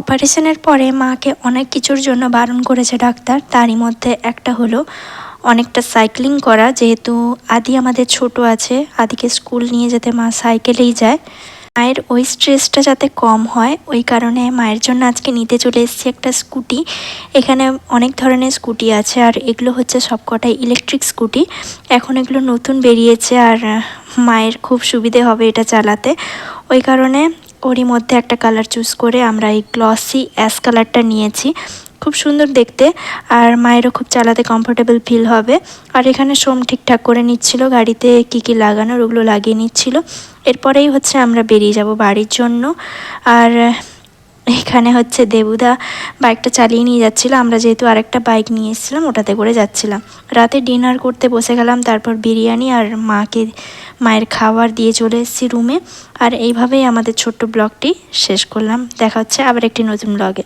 অপারেশনের পরে মাকে অনেক কিছুর জন্য বারণ করেছে ডাক্তার। তারই মধ্যে একটা হলো, অনেকটা সাইক্লিং করা, যেহেতু আদি আমাদের ছোট আছে, আদিকে স্কুল নিয়ে যেতে মা সাইকেলেই যায়। মায়ের ওই স্ট্রেসটা যাতে কম হয়, ওই কারণে মায়ের জন্য আজকে নিতে চলে এসেছি একটা স্কুটি এখানে অনেক ধরনের স্কুটি আছে, আর এগুলো হচ্ছে সবকটাই ইলেকট্রিক স্কুটি এখন এগুলো নতুন বেরিয়েছে, আর মায়ের খুব সুবিধে হবে এটা চালাতে। ওই কারণে ওরই মধ্যে একটা কালার চুজ করে আমরা এই গ্লসি অ্যাশ কালারটা নিয়েছি। খুব সুন্দর দেখতে আর মায়েরও খুব চালাতে কমফোর্টেবল ফিল হবে। আর এখানে সোম ঠিকঠাক করে নিচ্ছিল, গাড়িতে কি কি লাগানোর ওগুলো লাগিয়ে নিচ্ছিল। এরপরেই হচ্ছে আমরা বেরিয়ে যাব বাড়ির জন্য। আর এখানে হচ্ছে দেবুদা বাইকটা চালিয়ে নিয়ে যাচ্ছিল। আমরা যেহেতু আরেকটা বাইক নিয়ে এসেছিলাম, ওটাতে করে যাচ্ছিলাম। রাতে ডিনার করতে বসে গেলাম, তারপর বিরিয়ানি আর মাকে মায়ের খাবার দিয়ে চলে এসেছি রুমে। আর এইভাবেই আমাদের ছোট্ট ব্লগটি শেষ করলাম। দেখা হচ্ছে আবার একটি নতুন ব্লগে।